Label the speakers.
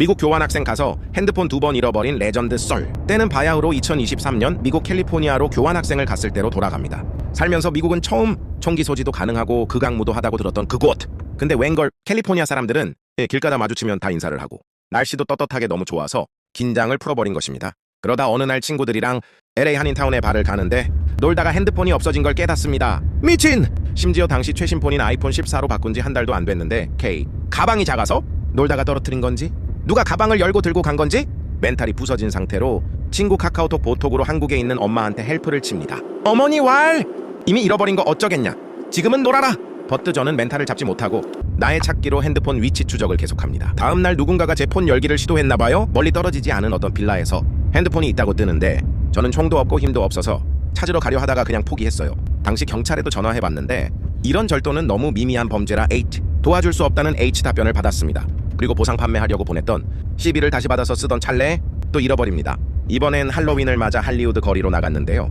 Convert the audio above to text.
Speaker 1: 미국 교환학생 가서 핸드폰 두 번 잃어버린 레전드 썰. 때는 바야흐로 2023년 미국 캘리포니아로 교환학생을 갔을 때로 돌아갑니다. 살면서 미국은 처음 총기 소지도 가능하고 극악무도 하다고 들었던 그곳. 근데 웬걸 캘리포니아 사람들은 예, 길 가다 마주치면 다 인사를 하고 날씨도 떳떳하게 너무 좋아서 긴장을 풀어버린 것입니다. 그러다 어느 날 친구들이랑 LA 한인타운에 발을 가는데 놀다가 핸드폰이 없어진 걸 깨닫습니다. 미친! 심지어 당시 최신 폰인 아이폰 14로 바꾼 지 한 달도 안 됐는데 K 가방이 작아서 놀다가 떨어뜨린 건지 누가 가방을 열고 들고 간 건지 멘탈이 부서진 상태로 친구 카카오톡 보톡으로 한국에 있는 엄마한테 헬프를 칩니다. 어머니 왈! 이미 잃어버린 거 어쩌겠냐? 지금은 놀아라! 버트 저는 멘탈을 잡지 못하고 나의 찾기로 핸드폰 위치 추적을 계속합니다. 다음 날 누군가가 제 폰 열기를 시도했나 봐요. 멀리 떨어지지 않은 어떤 빌라에서 핸드폰이 있다고 뜨는데 저는 총도 없고 힘도 없어서 찾으러 가려 하다가 그냥 포기했어요. 당시 경찰에도 전화해봤는데 이런 절도는 너무 미미한 범죄라 H 도와줄 수 없다는 H 답변을 받았습니다. 그리고 보상 판매하려고 보냈던 CB를 다시 받아서 쓰던 찰나에 또 잃어버립니다. 이번엔 할로윈을 맞아 할리우드 거리로 나갔는데요.